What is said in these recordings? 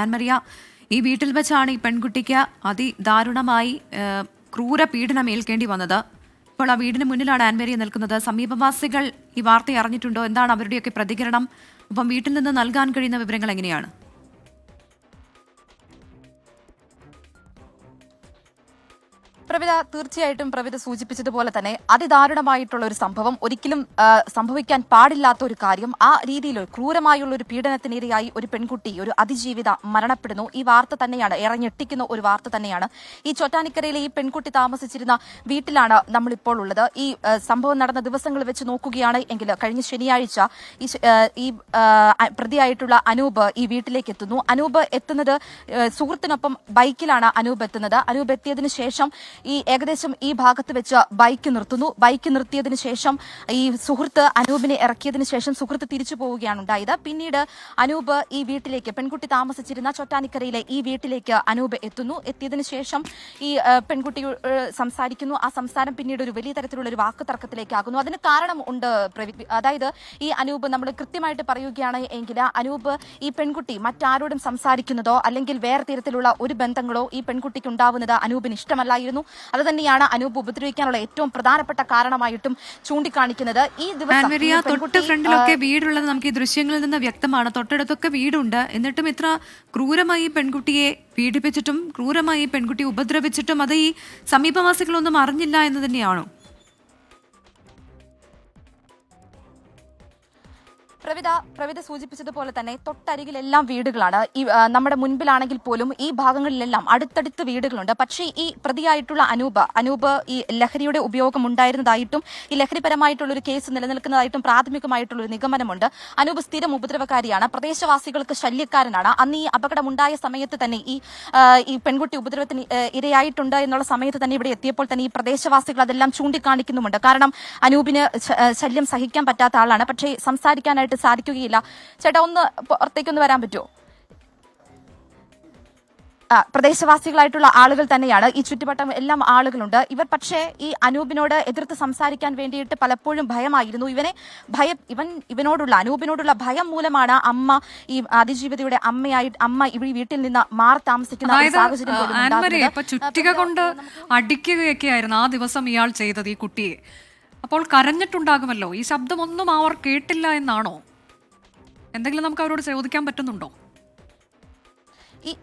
ആൻമറിയ ഈ വീട്ടിൽ വെച്ചാണ് ഈ പെൺകുട്ടിക്ക് അതിദാരുണമായി ദാരുണമായി ക്രൂര പീഡനം ഏൽക്കേണ്ടി വന്നത്. ഇപ്പോൾ ആ വീടിന് മുന്നിലാണ് ആൻമരിയ നിൽക്കുന്നത്. സമീപവാസികൾ ഈ വാർത്ത അറിഞ്ഞിട്ടുണ്ടോ? എന്താണ് അവരുടെയൊക്കെ പ്രതികരണം? അപ്പം വീട്ടിൽ നിന്ന് നൽകാൻ കഴിയുന്ന വിവരങ്ങൾ എങ്ങനെയാണ്? പ്രവിത തീർച്ചയായിട്ടും പ്രവിത സൂചിപ്പിച്ചതുപോലെ തന്നെ അതിദാരുണമായിട്ടുള്ള ഒരു സംഭവം. ഒരിക്കലും സംഭവിക്കാൻ പാടില്ലാത്ത ഒരു കാര്യം. ആ രീതിയിൽ ക്രൂരമായുള്ള ഒരു പീഡനത്തിനിരയായി ഒരു പെൺകുട്ടി ഒരു അതിജീവിത മരണപ്പെടുന്നു. ഈ വാർത്ത തന്നെയാണ് ഏറെ ഞെട്ടിക്കുന്ന ഒരു വാർത്ത തന്നെയാണ്. ഈ ചൊറ്റാനിക്കരയിലെ ഈ പെൺകുട്ടി താമസിച്ചിരുന്ന വീട്ടിലാണ് നമ്മളിപ്പോൾ ഉള്ളത്. ഈ സംഭവം നടന്ന ദിവസങ്ങൾ വെച്ച് നോക്കുകയാണ് എങ്കിൽ കഴിഞ്ഞ ശനിയാഴ്ച ഈ ഈ പ്രതിയായിട്ടുള്ള അനൂപ് ഈ വീട്ടിലേക്ക് എത്തുന്നു. അനൂപ് എത്തുന്നത് സുഹൃത്തിനൊപ്പം ബൈക്കിലാണ് അനൂപ് എത്തുന്നത്. അനൂപ് എത്തിയതിനു ശേഷം ഈ ഏകദേശം ഈ ഭാഗത്ത് വെച്ച് ബൈക്ക് നിർത്തുന്നു. ബൈക്ക് നിർത്തിയതിനു ശേഷം ഈ സുഹൃത്ത് അനൂപിനെ ഇറക്കിയതിനു ശേഷം സുഹൃത്ത് തിരിച്ചു പോവുകയാണ് ഉണ്ടായത്. പിന്നീട് അനൂപ് ഈ വീട്ടിലേക്ക് പെൺകുട്ടി താമസിച്ചിരുന്ന ചൊട്ടാനിക്കരയിലെ ഈ വീട്ടിലേക്ക് അനൂപ് എത്തുന്നു. എത്തിയതിനു ശേഷം ഈ പെൺകുട്ടി സംസാരിക്കുന്നു. ആ സംസാരം പിന്നീട് ഒരു വലിയ തരത്തിലുള്ള ഒരു വാക്ക് തർക്കത്തിലേക്കാകുന്നു അതിന് കാരണം ഉണ്ട് അതായത് ഈ അനൂപ് നമ്മൾ കൃത്യമായിട്ട് പറയുകയാണ് എങ്കിൽ അനൂപ് ഈ പെൺകുട്ടി മറ്റാരോടും സംസാരിക്കുന്നതോ അല്ലെങ്കിൽ വേറെ തരത്തിലുള്ള ഒരു ബന്ധങ്ങളോ ഈ പെൺകുട്ടിക്ക് ഉണ്ടാവുന്നത് അനൂപിന് ഇഷ്ടമല്ലായിരുന്നു. അത് തന്നെയാണ് അനൂപ് ഉപദ്രവിക്കാനുള്ള ഏറ്റവും പ്രധാനപ്പെട്ട കാരണമായിട്ടും ചൂണ്ടിക്കാണിക്കുന്നത്. ഈ ദിവസം തൊട്ട് പെൺകുട്ടി, ഫ്രണ്ടിലൊക്കെ വീടുള്ളത് നമുക്ക് ഈ ദൃശ്യങ്ങളിൽ നിന്ന് വ്യക്തമാണ്. തൊട്ടടുത്തൊക്കെ വീടുണ്ട്. എന്നിട്ടും ഇത്ര ക്രൂരമായി പെൺകുട്ടിയെ പീഡിപ്പിച്ചിട്ടും ക്രൂരമായി ഈ പെൺകുട്ടിയെ ഉപദ്രവിച്ചിട്ടും അത് ഈ സമീപവാസികളൊന്നും അറിഞ്ഞില്ല എന്ന് തന്നെയാണോ? പ്രവിത പ്രവിത സൂചിപ്പിച്ചതുപോലെ തന്നെ തൊട്ടരികിലെല്ലാം വീടുകളാണ്. ഈ നമ്മുടെ മുൻപിലാണെങ്കിൽ പോലും ഈ ഭാഗങ്ങളിലെല്ലാം അടുത്തടുത്ത് വീടുകളുണ്ട്. പക്ഷേ ഈ പ്രതിയായിട്ടുള്ള അനൂപ് അനൂപ് ഈ ലഹരിയുടെ ഉപയോഗം ഉണ്ടായിരുന്നതായിട്ടും ഈ ലഹരിപരമായിട്ടുള്ള ഒരു കേസ് നിലനിൽക്കുന്നതായിട്ടും പ്രാഥമികമായിട്ടുള്ള ഒരു നിഗമനമുണ്ട്. അനൂപ് സ്ഥിരം ഉപദ്രവകാരിയാണ്. പ്രദേശവാസികൾക്ക് ശല്യക്കാരനാണ്. അന്ന് ഈ അപകടമുണ്ടായ സമയത്ത് തന്നെ ഈ ഈ പെൺകുട്ടി ഉപദ്രവത്തിന് ഇരയായിട്ടുണ്ട് എന്നുള്ള സമയത്ത് തന്നെ ഇവിടെ എത്തിയപ്പോൾ തന്നെ ഈ പ്രദേശവാസികൾ അതെല്ലാം ചൂണ്ടിക്കാണിക്കുന്നുമുണ്ട്. കാരണം അനൂപിന് ശല്യം സഹിക്കാൻ പറ്റാത്ത ആളാണ്. പക്ഷേ സംസാരിക്കാനായിട്ട് സാധിക്കുകയില്ല. ചേട്ടാ ഒന്ന് പുറത്തേക്കൊന്ന് വരാൻ പറ്റുമോ? പ്രദേശവാസികളായിട്ടുള്ള ആളുകൾ തന്നെയാണ്. ഈ ചുറ്റുവട്ടം എല്ലാം ആളുകളുണ്ട്. ഇവർ പക്ഷേ ഈ അനൂപിനോട് എതിർത്ത് സംസാരിക്കാൻ വേണ്ടിയിട്ട് പലപ്പോഴും ഭയമായിരുന്നു. ഇവനെ ഭയം ഇവൻ ഇവനോടുള്ള അനൂപിനോടുള്ള ഭയം മൂലമാണ് അമ്മ ഈ അതിജീവിതയുടെ അമ്മയായി അമ്മ ഇവിടെ വീട്ടിൽ നിന്ന് മാറി താമസിക്കുന്ന ചുറ്റിക കൊണ്ട് അടിക്കുകയൊക്കെ ആയിരുന്നു ആ ദിവസം ഇയാൾ ചെയ്തത് ഈ കുട്ടിയെ. അപ്പോൾ കരഞ്ഞിട്ടുണ്ടാകുമല്ലോ. ഈ ശബ്ദമൊന്നും അവർ കേട്ടില്ല എന്നാണോ? എന്തെങ്കിലും നമുക്ക് അവരോട് ചോദിക്കാൻ പറ്റുന്നുണ്ടോ? ഈ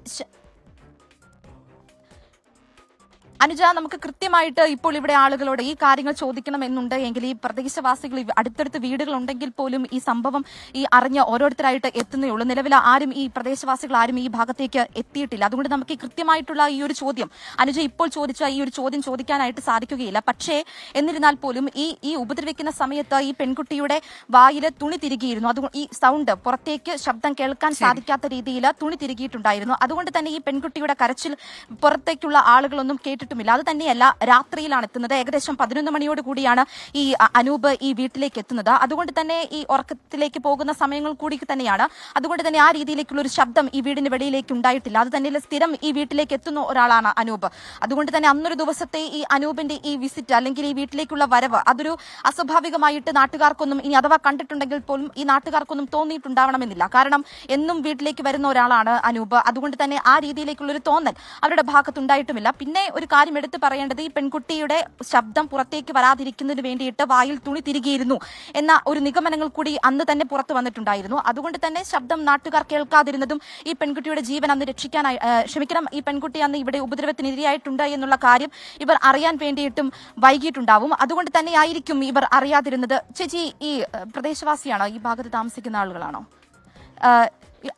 അനുജ നമുക്ക് കൃത്യമായിട്ട് ഇപ്പോൾ ഇവിടെ ആളുകളോട് ഈ കാര്യങ്ങൾ ചോദിക്കണം എന്നുണ്ട്. എങ്കിൽ ഈ പ്രദേശവാസികൾ അടുത്തടുത്ത് വീടുകൾ ഉണ്ടെങ്കിൽ പോലും ഈ സംഭവം ഈ അറിഞ്ഞ ഓരോരുത്തരായിട്ട് എത്തുന്നേ ഉള്ളൂ നിലവിൽ ആരും ഈ പ്രദേശവാസികൾ ആരും ഈ ഭാഗത്തേക്ക് എത്തിയിട്ടില്ല. അതുകൊണ്ട് നമുക്ക് ഈ കൃത്യമായിട്ടുള്ള ഈ ഒരു ചോദ്യം അനുജ ഇപ്പോൾ ചോദിച്ച ഈ ഒരു ചോദ്യം ചോദിക്കാനായിട്ട് സാധിക്കുകയില്ല. പക്ഷേ എന്നിരുന്നാൽ പോലും ഈ ഈ ഉപദ്രവിക്കുന്ന സമയത്ത് ഈ പെൺകുട്ടിയുടെ വായിൽ തുണി തിരികിയിരുന്നു. അതുകൊണ്ട് ഈ സൗണ്ട് പുറത്തേക്ക് ശബ്ദം കേൾക്കാൻ സാധിക്കാത്ത രീതിയിൽ തുണി തിരികിയിട്ടുണ്ടായിരുന്നു. അതുകൊണ്ട് തന്നെ ഈ പെൺകുട്ടിയുടെ കരച്ചിൽ പുറത്തേക്കുള്ള ആളുകളൊന്നും കേട്ടിട്ടുമില്ല അത് തന്നെയല്ല രാത്രിയിലാണ് എത്തുന്നത്. ഏകദേശം പതിനൊന്ന് മണിയോട് കൂടിയാണ് ഈ അനൂപ് ഈ വീട്ടിലേക്ക് എത്തുന്നത്. അതുകൊണ്ട് തന്നെ ഈ ഉറക്കത്തിലേക്ക് പോകുന്ന സമയങ്ങൾ കൂടി തന്നെയാണ്. അതുകൊണ്ട് തന്നെ ആ രീതിയിലേക്കുള്ള ഒരു ശബ്ദം ഈ വീടിന് വെളിയിലേക്ക് ഉണ്ടായിട്ടില്ല. അത് തന്നെയല്ല സ്ഥിരം ഈ വീട്ടിലേക്ക് എത്തുന്ന ഒരാളാണ് അനൂപ്. അതുകൊണ്ട് തന്നെ അന്നൊരു ദിവസത്തെ ഈ അനൂപിന്റെ ഈ വിസിറ്റ് അല്ലെങ്കിൽ ഈ വീട്ടിലേക്കുള്ള വരവ് അതൊരു അസ്വാഭാവികമായിട്ട് നാട്ടുകാർക്കൊന്നും ഇനി അഥവാ കണ്ടിട്ടുണ്ടെങ്കിൽ പോലും ഈ നാട്ടുകാർക്കൊന്നും തോന്നിയിട്ടുണ്ടാവണമെന്നില്ല. കാരണം എന്നും വീട്ടിലേക്ക് വരുന്ന ഒരാളാണ് അനൂപ്. അതുകൊണ്ട് തന്നെ ആ രീതിയിലേക്കുള്ള ഒരു തോന്നൽ അവരുടെ ഭാഗത്തുണ്ടായിട്ടുമില്ല. പിന്നെ ഒരു കാര്യം എടുത്തു പറയേണ്ടത് ഈ പെൺകുട്ടിയുടെ ശബ്ദം പുറത്തേക്ക് വരാതിരിക്കുന്നതിന് വേണ്ടിയിട്ട് വായിൽ തുണി തിരികെയിരുന്നു എന്ന ഒരു നിഗമനങ്ങൾ കൂടി അന്ന് തന്നെ പുറത്തു വന്നിട്ടുണ്ടായിരുന്നു. അതുകൊണ്ട് തന്നെ ശബ്ദം നാട്ടുകാർ കേൾക്കാതിരുന്നതും ഈ പെൺകുട്ടിയുടെ ജീവൻ അന്ന് രക്ഷിക്കാനായി ക്ഷമിക്കണം ഈ പെൺകുട്ടി അന്ന് ഇവിടെ ഉപദ്രവത്തിനിരയായിട്ടുണ്ട് എന്നുള്ള കാര്യം ഇവർ അറിയാൻ വേണ്ടിയിട്ടും വൈകിട്ടുണ്ടാവും അതുകൊണ്ട് തന്നെ ആയിരിക്കും ഇവർ അറിയാതിരുന്നത്. ചേച്ചി ഈ പ്രദേശവാസിയാണോ? ഈ ഭാഗത്ത് താമസിക്കുന്ന ആളുകളാണോ?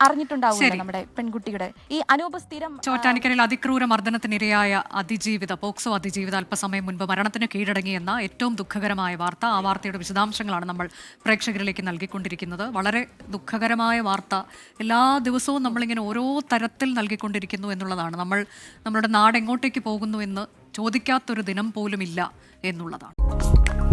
അറിഞ്ഞിട്ടുണ്ടാവില്ല നമ്മുടെ പെൺകുട്ടിയുടെ. ഈ അനൂപ് സ്ഥിരം ചോറ്റാനിക്കരയിൽ അതിക്രൂര മർദ്ദനത്തിനിരയായ അതിജീവിത പോക്സോ അതിജീവിത അല്പസമയം മുൻപ് മരണത്തിന് കീഴടങ്ങിയെന്ന ഏറ്റവും ദുഃഖകരമായ വാർത്ത. ആ വാർത്തയുടെ വിശദാംശങ്ങളാണ് നമ്മൾ പ്രേക്ഷകരിലേക്ക് നൽകിക്കൊണ്ടിരിക്കുന്നത്. വളരെ ദുഃഖകരമായ വാർത്ത. എല്ലാ ദിവസവും നമ്മളിങ്ങനെ ഓരോ തരത്തിൽ നൽകിക്കൊണ്ടിരിക്കുന്നു എന്നുള്ളതാണ്. നമ്മൾ നമ്മുടെ നാട് എങ്ങോട്ടേക്ക് പോകുന്നു എന്ന് ചോദിക്കാത്തൊരു ദിനം പോലും ഇല്ല എന്നുള്ളതാണ്.